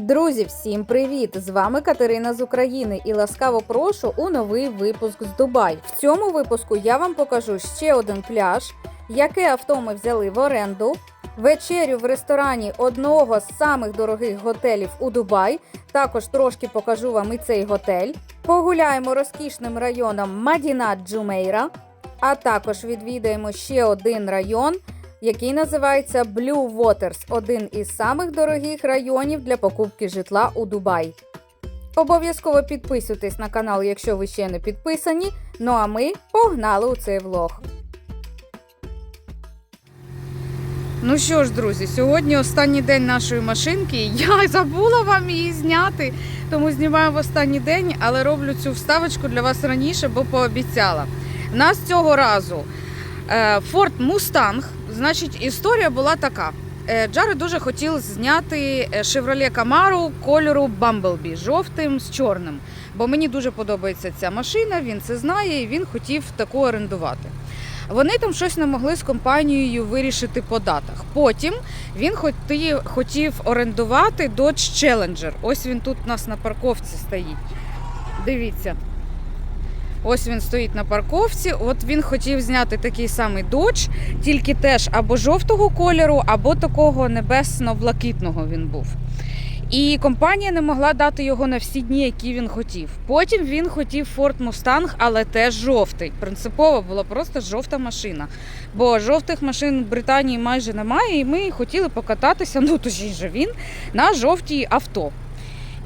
Друзі, всім привіт! З вами Катерина з України і ласкаво прошу у новий випуск з Дубай. В цьому випуску я вам покажу ще один пляж, яке авто ми взяли в оренду, вечерю в ресторані одного з самих дорогих готелів у Дубай. Також трошки покажу вам і цей готель. Погуляємо розкішним районом Мадінат Джумейра, а також відвідаємо ще один район який називається Blue Waters, один із самих дорогих районів для покупки житла у Дубаї. Обов'язково підписуйтесь на канал, якщо ви ще не підписані. Ну а ми погнали у цей влог. Ну що ж, друзі, сьогодні останній день нашої машинки. Я забула вам її зняти, тому знімаю в останній день, але роблю цю вставочку для вас раніше, бо пообіцяла. У нас цього разу е, Ford Mustang. Значить, історія була така. Е, Джари дуже хотів зняти е, Chevrolet Camaro кольору Bumblebee, жовтим з чорним. Бо мені дуже подобається ця машина, він це знає і він хотів таку орендувати. Вони там щось не могли з компанією вирішити по датах. Потім він хотів орендувати Dodge Challenger. Ось він тут у нас на парковці стоїть. Дивіться. Ось він стоїть на парковці. От він хотів зняти такий самий додж, тільки теж або жовтого кольору, або такого небесно-блакитного він був. І компанія не могла дати його на всі дні, які він хотів. Потім він хотів Ford Mustang, але теж жовтий. Принципово була просто жовта машина. Бо жовтих машин в Британії майже немає, і ми хотіли покататися, ну точніше він, на жовтій авто.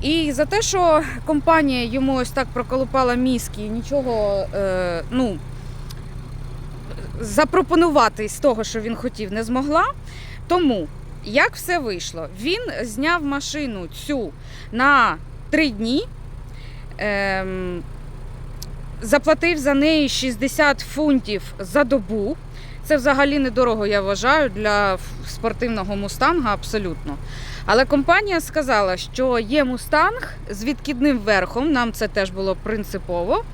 І за те, що компанія йому ось так проколупала мізки і нічого е, ну, запропонувати з того, що він хотів, не змогла. Тому як все вийшло? Він зняв машину цю на три дні. Ем, Заплатив за неї 60 фунтів за добу. Це взагалі недорого, я вважаю, для спортивного мустанга абсолютно. Але компанія сказала, що є мустанг з відкидним верхом, нам це теж було принципово,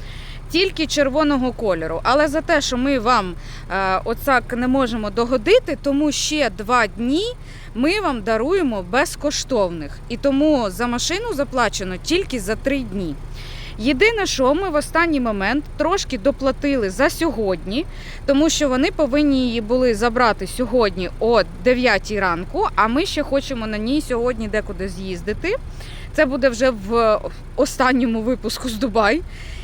тільки червоного кольору. Але за те, що ми вам е, оцак не можемо догодити, тому ще два дні ми вам даруємо безкоштовних. І тому за машину заплачено тільки за три дні. Єдине, що ми в останній момент трошки доплатили за сьогодні, тому що вони повинні її були забрати сьогодні о 9 ранку, а ми ще хочемо на ній сьогодні декуди з'їздити. Це буде вже в останньому випуску з Дубай.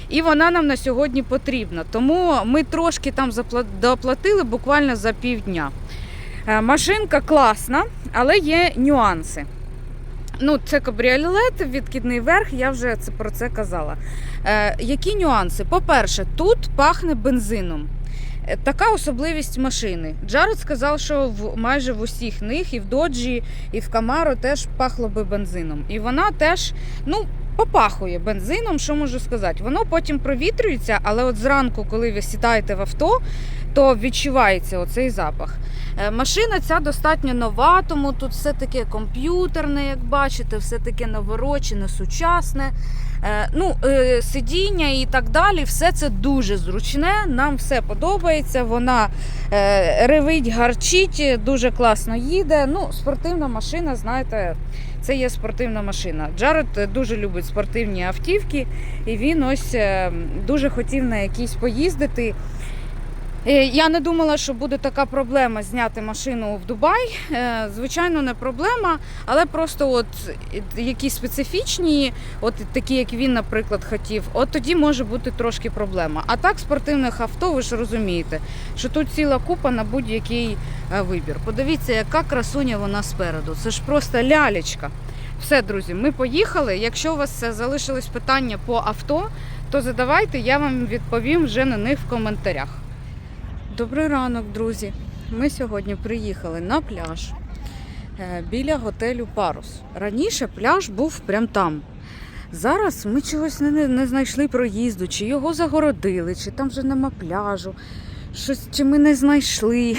І вона нам на сьогодні потрібна. Тому ми трошки там доплатили буквально за півдня. Е, Машинка класна, але є нюанси. Ну, це кабріолет, відкидний верх, я вже це, про це казала. Е, які нюанси? По-перше, тут пахне бензином. Е, Така особливість машини. Джаред сказав, що в майже в усіх них, і в Доджі, і в Камаро теж пахло би бензином. І вона теж, ну, попахує бензином, що можу сказати. Воно потім провітрюється, але от зранку, коли ви сідаєте в авто, то відчувається оцей запах. Е, Машина ця достатньо нова, тому тут все таке комп'ютерне, як бачите, все таке наворочене, сучасне. Е, Ну, е, сидіння і так далі, все це дуже зручне. Нам все подобається. Вона ревить, гарчить, дуже класно їде. Ну, спортивна машина, знаєте, це є спортивна машина. Джаред дуже любить спортивні автівки, і він ось дуже хотів на якісь поїздити. Е, Я не думала, що буде така проблема зняти машину в Дубай. Е, Звичайно, не проблема, але просто от якісь специфічні, от такі, як він, наприклад, хотів, от тоді може бути трошки проблема. А так, спортивних авто, ви ж розумієте, що тут ціла купа на будь-який е, вибір. Подивіться, яка красуня вона спереду. Це ж просто лялечка. Все, друзі, ми поїхали. Якщо у вас залишились питання по авто, то задавайте, я вам відповім вже на них в коментарях. Добрий ранок, друзі. Ми сьогодні приїхали на пляж е, біля готелю Парус. Раніше пляж був прямо там. Зараз ми чогось не, не знайшли проїзду, чи його загородили, чи там вже нема пляжу, щось, чи ми не знайшли.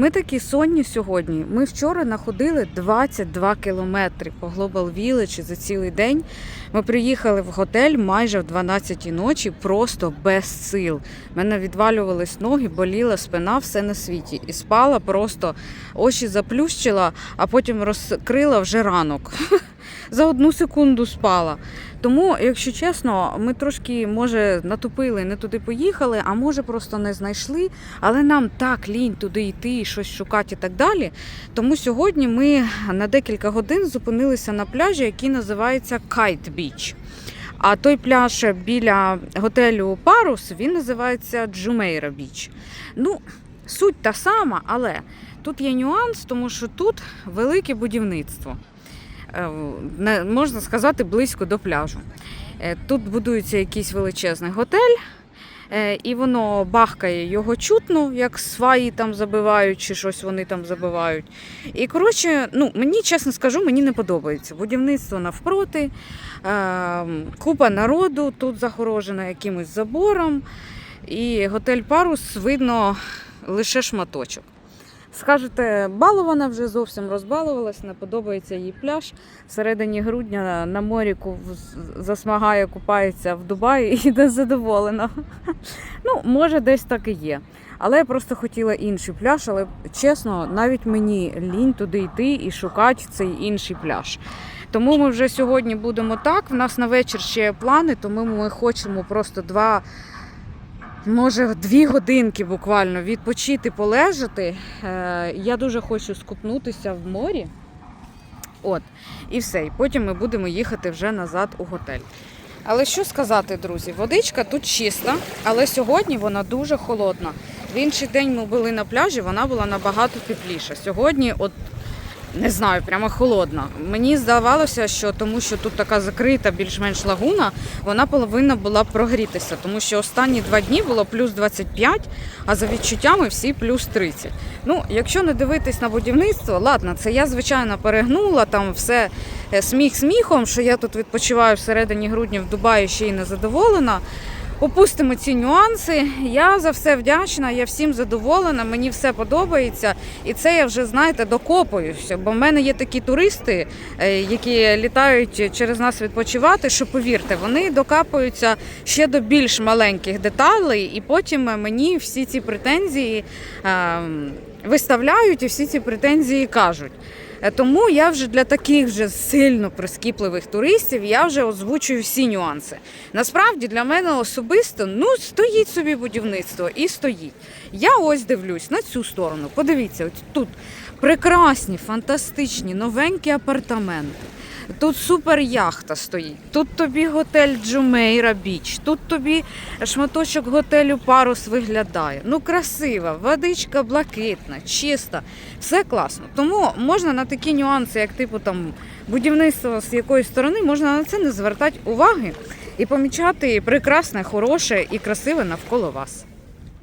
Ми такі сонні сьогодні. Ми вчора находили 22 кілометри по Global Village за цілий день. Ми приїхали в готель майже в 12 ночі, просто без сил. У мене відвалювались ноги, боліла спина, все на світі. І спала просто очі заплющила, а потім розкрила вже ранок. за одну секунду спала. Тому, якщо чесно, ми трошки, може, натупили, не туди поїхали, а може просто не знайшли. Але нам так лінь туди йти, щось шукати і так далі. Тому сьогодні ми на декілька годин зупинилися на пляжі, який називається Kite Beach. А той пляж біля готелю Парус він називається Джумейра Біч. Ну, суть та сама, але тут є нюанс, тому що тут велике будівництво. Е, Можна сказати, близько до пляжу. Е, Тут будується якийсь величезний готель, е, і воно бахкає його чутно, як сваї там забивають, чи щось вони там забивають. І коротше, ну мені чесно скажу, мені не подобається. Будівництво навпроти, купа народу тут загорожена якимось забором. І готель Парус видно лише шматочок. Скажете, балована вже зовсім розбалувалась, не подобається їй пляж. Всередині грудня на морі засмагає, купається в Дубаї і не задоволена. Ну, може, десь так і є. Але я просто хотіла інший пляж, але чесно, навіть мені лінь туди йти і шукати цей інший пляж. Тому ми вже сьогодні будемо так. В нас на вечір ще є плани, тому ми хочемо просто два, може, дві годинки буквально відпочити, полежати. Е, Я дуже хочу скупнутися в морі. От, і все. І потім ми будемо їхати вже назад у готель. Але що сказати, друзі, водичка тут чиста, але сьогодні вона дуже холодна. В інший день ми були на пляжі, вона була набагато тепліша. Сьогодні, от не знаю, прямо холодна. Мені здавалося, що тому що тут така закрита, більш-менш лагуна, вона повинна була прогрітися, тому що останні два дні було плюс 25, а за відчуттями всі плюс 30. Ну, якщо не дивитись на будівництво, ладно, це я звичайно перегнула там все е, сміх сміхом, що я тут відпочиваю всередині грудня в Дубаї ще й не задоволена. Опустимо ці нюанси. Я за все вдячна, я всім задоволена, мені все подобається. І це я вже, знаєте, докопуюся. Бо в мене є такі туристи, е, які літають через нас відпочивати, що повірте, вони докапуються ще до більш маленьких деталей, і потім мені всі ці претензії е, виставляють і всі ці претензії кажуть. Е, Тому я вже для таких вже сильно прискіпливих туристів я вже озвучую всі нюанси. Насправді для мене особисто ну стоїть собі будівництво і стоїть. Я ось дивлюсь на цю сторону. Подивіться, от тут прекрасні, фантастичні, новенькі апартаменти. Тут супер яхта стоїть. Тут тобі готель Джумейра Біч. Тут тобі шматочок готелю Парус виглядає. Ну красива, водичка блакитна, чиста, все класно. Тому можна на такі нюанси, як типу там будівництво з якоїсь сторони, можна на це не звертати уваги і помічати прекрасне, хороше і красиве навколо вас.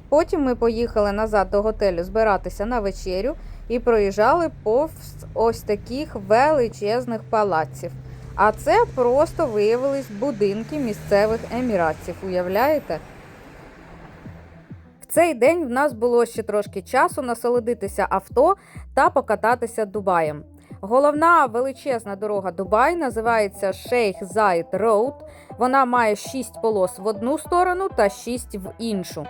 Потім ми поїхали назад до готелю збиратися на вечерю і проїжджали повз ось таких величезних палаців. А це просто виявились будинки місцевих еміратців. Уявляєте? В цей день в нас було ще трошки часу насолодитися авто та покататися Дубаєм. Головна величезна дорога Дубай називається Шейх Зайд Роуд. Вона має 6 полос в одну сторону та 6 в іншу.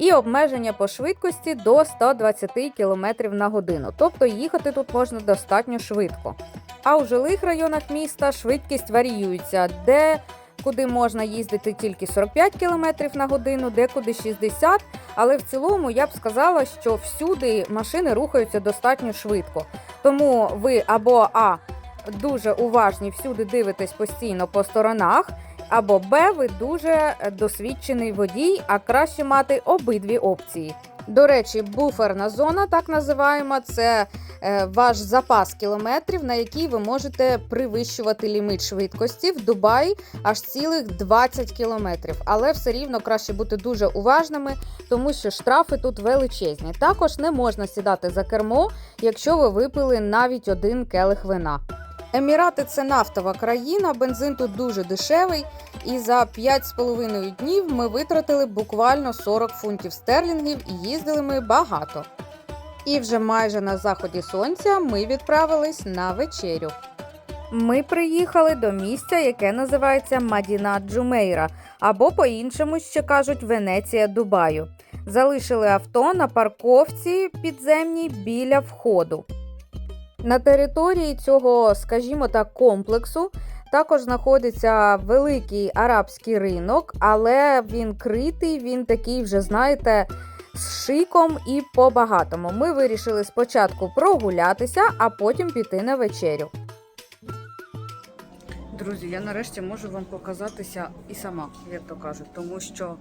І обмеження по швидкості до 120 км на годину. Тобто їхати тут можна достатньо швидко. А у жилих районах міста швидкість варіюється, де куди можна їздити тільки 45 км на годину, декуди 60 але в цілому я б сказала, що всюди машини рухаються достатньо швидко. Тому ви або А дуже уважні, всюди дивитесь постійно по сторонах, або Б, ви дуже досвідчений водій, а краще мати обидві опції. До речі, буферна зона, так називаємо, це е, ваш запас кілометрів, на який ви можете привищувати ліміт швидкості в Дубаї аж цілих 20 кілометрів. Але все рівно краще бути дуже уважними, тому що штрафи тут величезні. Також не можна сідати за кермо, якщо ви випили навіть один келих вина. Емірати це нафтова країна, бензин тут дуже дешевий, і за 5,5 днів ми витратили буквально 40 фунтів стерлінгів і їздили ми багато. І вже майже на заході сонця ми відправились на вечерю. Ми приїхали до місця, яке називається Мадіна Джумейра, або по-іншому ще кажуть Венеція Дубаю. Залишили авто на парковці підземній біля входу. На території цього, скажімо так, комплексу також знаходиться великий арабський ринок, але він критий, він такий вже, знаєте, з шиком і по-багатому. Ми вирішили спочатку прогулятися, а потім піти на вечерю. Друзі, я нарешті можу вам показатися і сама, як то кажуть, тому що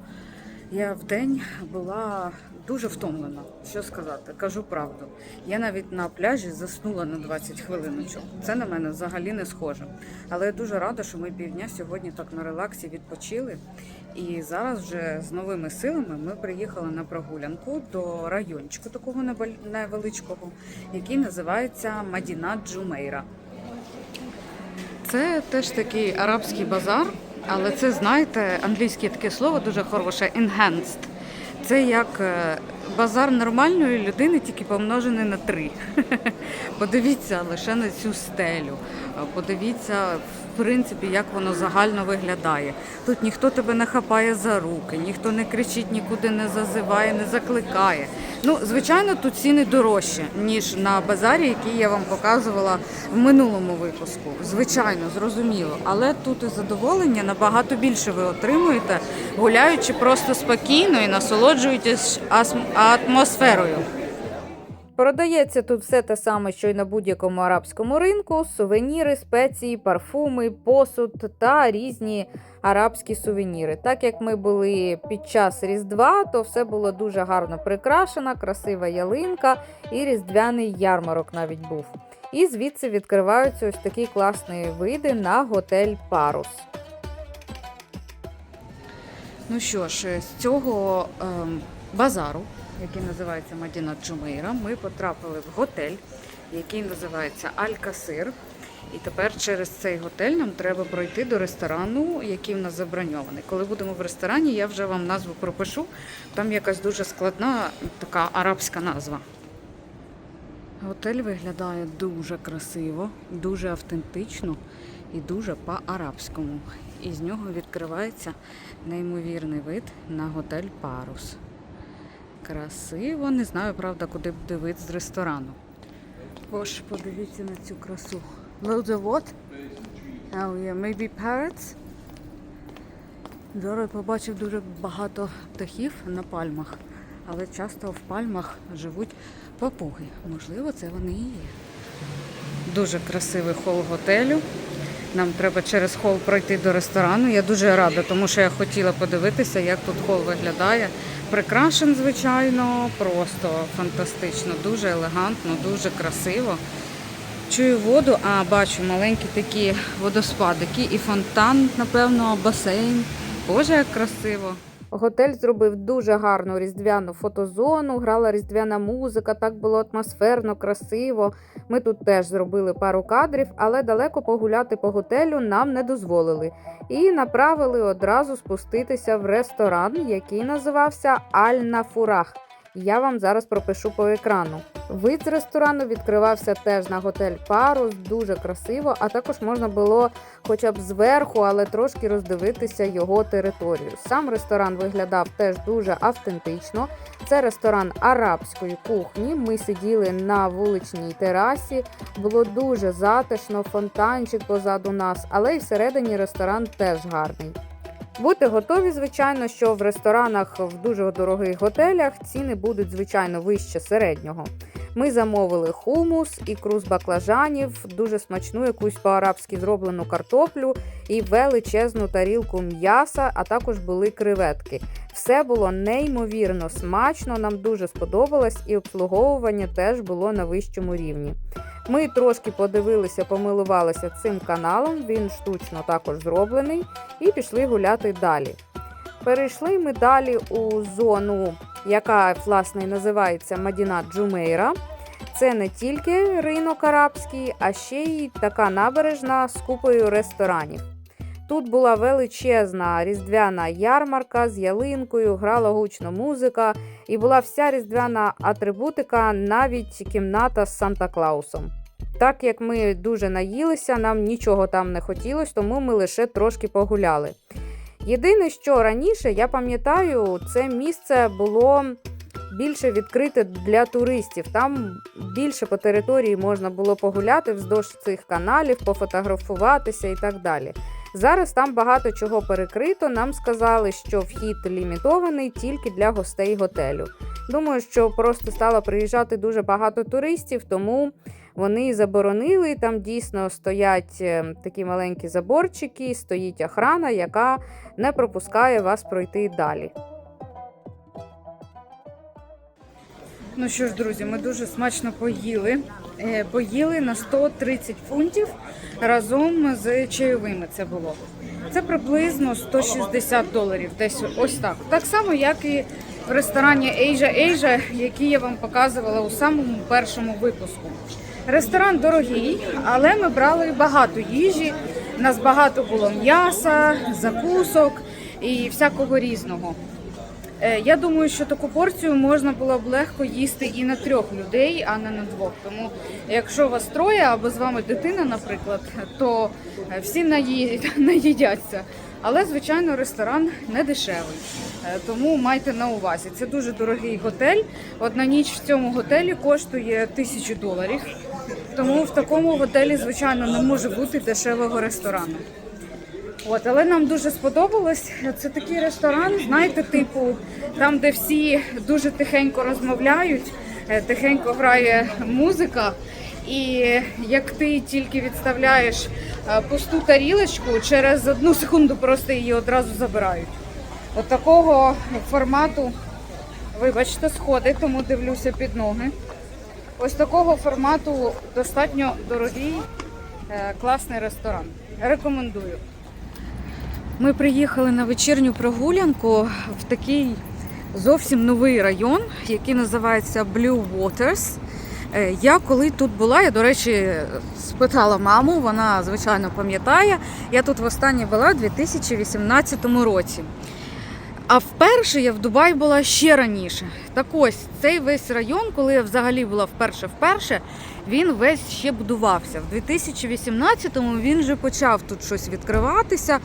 я в день була дуже втомлена. Що сказати, кажу правду. Я навіть на пляжі заснула на 20 хвилиночок. Це на мене взагалі не схоже. Але я дуже рада, що ми півдня сьогодні так на релаксі відпочили. І зараз вже з новими силами ми приїхали на прогулянку до райончику такого невеличкого, який називається Мадіна Джумейра. Це теж такий арабський базар, але це, знаєте, англійське таке слово дуже хороше enhanced. Це як е, базар нормальної людини, тільки помножений на три. Подивіться лише на цю стелю. Е, Подивіться, принципі, як воно загально виглядає. Тут ніхто тебе не хапає за руки, ніхто не кричить, нікуди не зазиває, не закликає. Ну, звичайно, тут ціни дорожчі, ніж на базарі, який я вам показувала в минулому випуску. Звичайно, зрозуміло. Але тут і задоволення набагато більше ви отримуєте, гуляючи просто спокійно і насолоджуєтесь асм- атмосферою. Продається тут все те саме, що й на будь-якому арабському ринку: сувеніри, спеції, парфуми, посуд та різні арабські сувеніри. Так як ми були під час Різдва, то все було дуже гарно прикрашено, красива ялинка і різдвяний ярмарок навіть був. І звідси відкриваються ось такі класні види на готель Парус. Ну що ж, з цього ем, базару, який називається Мадіна Джумейра, ми потрапили в готель, який називається Аль-Касир. І тепер через цей готель нам треба пройти до ресторану, який в нас заброньований. Коли будемо в ресторані, я вже вам назву пропишу. Там якась дуже складна така арабська назва. Готель виглядає дуже красиво, дуже автентично і дуже по-арабському. І з нього відкривається неймовірний вид на готель Парус. Красиво, не знаю, правда, куди буде вид з ресторану. Боже, подивіться на цю красу. Of what? Oh, yeah, maybe parrots? Зараз побачив дуже багато птахів на пальмах, але часто в пальмах живуть папуги. Можливо, це вони і є. Дуже красивий хол готелю. Нам треба через хол пройти до ресторану. Я дуже рада, тому що я хотіла подивитися, як тут хол виглядає. Прикрашен, звичайно, просто фантастично, дуже елегантно, дуже красиво. Чую воду, а бачу маленькі такі водоспадики і фонтан, напевно, басейн. Боже, як красиво. Готель зробив дуже гарну різдвяну фотозону, грала різдвяна музика, так було атмосферно, красиво. Ми тут теж зробили пару кадрів, але далеко погуляти по готелю нам не дозволили. І направили одразу спуститися в ресторан, який називався Аль-Нафурах. Я вам зараз пропишу по екрану. Вид з ресторану відкривався теж на готель Парус, дуже красиво, а також можна було хоча б зверху, але трошки роздивитися його територію. Сам ресторан виглядав теж дуже автентично. Це ресторан арабської кухні. Ми сиділи на вуличній терасі. Було дуже затишно, фонтанчик позаду нас, але й всередині ресторан теж гарний. Будьте готові, звичайно, що в ресторанах в дуже дорогих готелях ціни будуть звичайно вище середнього. Ми замовили хумус, ікру з баклажанів, дуже смачну якусь по-арабськи зроблену картоплю і величезну тарілку м'яса, а також були креветки. Все було неймовірно смачно, нам дуже сподобалось, і обслуговування теж було на вищому рівні. Ми трошки подивилися, помилувалися цим каналом, він штучно також зроблений, і пішли гуляти далі. Перейшли ми далі у зону, яка власне називається Мадіна Джумейра. Це не тільки ринок арабський, а ще й така набережна з купою ресторанів. Тут була величезна різдвяна ярмарка з ялинкою, грала гучно музика, і була вся різдвяна атрибутика, навіть кімната з Санта Клаусом. Так як ми дуже наїлися, нам нічого там не хотілося, тому ми лише трошки погуляли. Єдине, що раніше я пам'ятаю, це місце було більше відкрите для туристів. Там більше по території можна було погуляти вздовж цих каналів, пофотографуватися і так далі. Зараз там багато чого перекрито. Нам сказали, що вхід лімітований тільки для гостей готелю. Думаю, що просто стало приїжджати дуже багато туристів, тому вони заборонили. Там дійсно стоять е, такі маленькі заборчики, стоїть охрана, яка не пропускає вас пройти далі. Ну що ж, друзі, ми дуже смачно поїли. Е, Поїли на 130 фунтів разом з чайовими. Це було. Це приблизно 160 доларів. Десь ось так. Так само, як і в ресторані Asia Asia, який я вам показувала у самому першому випуску. Ресторан дорогий, але ми брали багато їжі. У нас багато було м'яса, закусок і всякого різного. Е, Я думаю, що таку порцію можна було б легко їсти і на трьох людей, а не на двох. Тому якщо вас троє або з вами дитина, наприклад, то е, всі наїдяться. Але, звичайно, ресторан не дешевий. Е, Тому майте на увазі. Це дуже дорогий готель. Одна ніч в цьому готелі коштує тисячу доларів. Тому в такому готелі, звичайно, не може бути дешевого ресторану. От, але нам дуже сподобалось. Це такий ресторан, знаєте, типу, там, де всі дуже тихенько розмовляють, е, тихенько грає музика. І як ти тільки відставляєш е, пусту тарілочку, через одну секунду просто її одразу забирають. От такого формату, вибачте, сходи, тому дивлюся під ноги. Ось такого формату достатньо дорогий, е, класний ресторан. Рекомендую. Ми приїхали на вечірню прогулянку в такий зовсім новий район, який називається Blue Waters. Е, Я коли тут була, я, до речі, спитала маму, вона, звичайно, пам'ятає. Я тут востаннє була у 2018 році. А вперше я в Дубаї була ще раніше. Так ось цей весь район, коли я взагалі була вперше-вперше, він весь ще будувався. В 2018-му він вже почав тут щось відкриватися,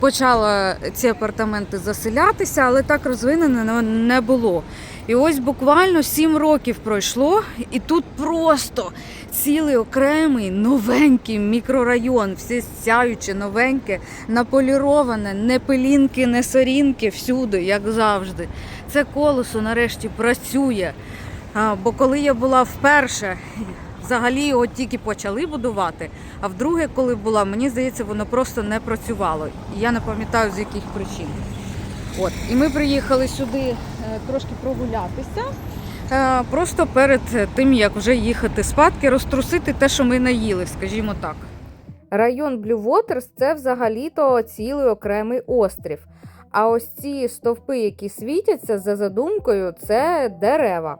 почали ці апартаменти заселятися, але так розвинено не- не було. І ось буквально сім років пройшло, і тут просто цілий окремий новенький мікрорайон, все сяюче, новеньке, наполіроване, не пилінки, не сорінки всюди, як завжди. Це колесо нарешті працює. Бо коли я була вперше, взагалі його тільки почали будувати, а вдруге, коли була, мені здається, воно просто не працювало. І я не пам'ятаю з яких причин. От. І ми приїхали сюди е, трошки прогулятися. Е, Просто перед тим, як вже їхати спадки, розтрусити те, що ми наїли, скажімо так. Район Blue Waters – це взагалі-то цілий окремий острів. А ось ці стовпи, які світяться за задумкою, це дерева.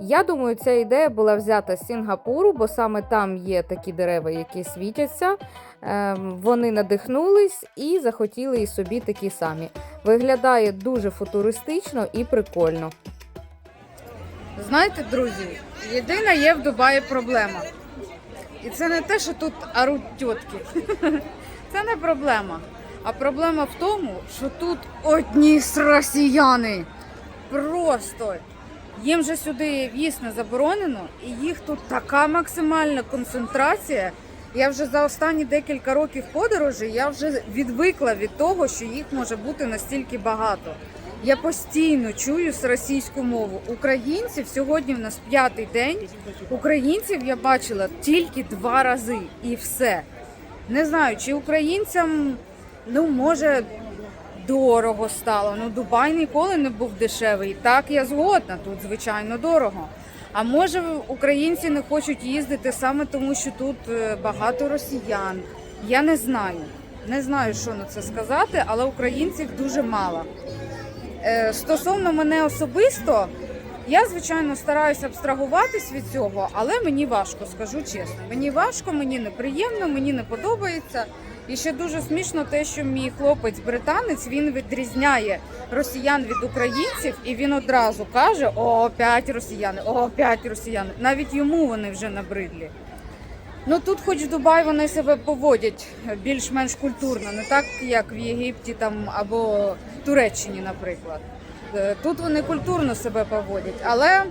Я думаю, ця ідея була взята з Сінгапуру, бо саме там є такі дерева, які світяться. Ем, Вони надихнулись і захотіли і собі такі самі. Виглядає дуже футуристично і прикольно. Знаєте, друзі, єдина є в Дубаї проблема. І це не те, що тут оруть тітки. Це не проблема. А проблема в тому, що тут одні росіяни. Просто їм же сюди в'їзд не заборонено, і їх тут така максимальна концентрація. Я вже за останні декілька років подорожі я вже відвикла від того, що їх може бути настільки багато. Я постійно чую з російську мову. Українців сьогодні в нас п'ятий день. Українців я бачила тільки два рази і все. Не знаю, чи українцям ну може дорого стало. Ну Дубай ніколи не був дешевий. Так я згодна, тут звичайно дорого. А може українці не хочуть їздити саме тому, що тут е, багато росіян. Я не знаю. Не знаю, що на це сказати, але українців дуже мало. Е, Стосовно мене особисто, я звичайно стараюся абстрагуватись від цього, але мені важко, скажу чесно. Мені важко, мені неприємно, мені не подобається. І ще дуже смішно те, що мій хлопець британець він відрізняє росіян від українців, і він одразу каже: О, опять росіяни, о, опять росіяни. Навіть йому вони вже набридлі. Ну тут, хоч в Дубаї, вони себе поводять більш-менш культурно, не так як в Єгипті там або Туреччині, наприклад. Е, Тут вони культурно себе поводять, але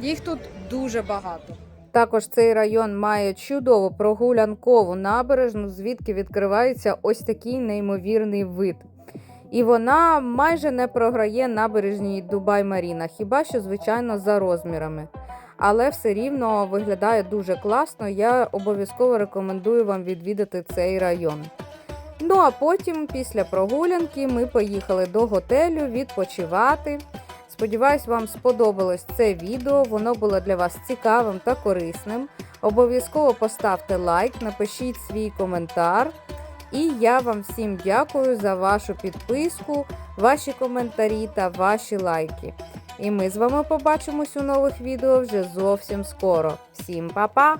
їх тут дуже багато. Також цей район має чудову прогулянкову набережну, звідки відкривається ось такий неймовірний вид. І вона майже не програє набережній Дубай Маріна, хіба що, звичайно, за розмірами. Але все рівно виглядає дуже класно. Я обов'язково рекомендую вам відвідати цей район. Ну а потім, після прогулянки, ми поїхали до готелю відпочивати. Сподіваюсь, вам сподобалось це відео. Воно було для вас цікавим та корисним. Обов'язково поставте лайк, напишіть свій коментар. І я вам всім дякую за вашу підписку, ваші коментарі та ваші лайки. І ми з вами побачимось у нових відео вже зовсім скоро. Всім па-па!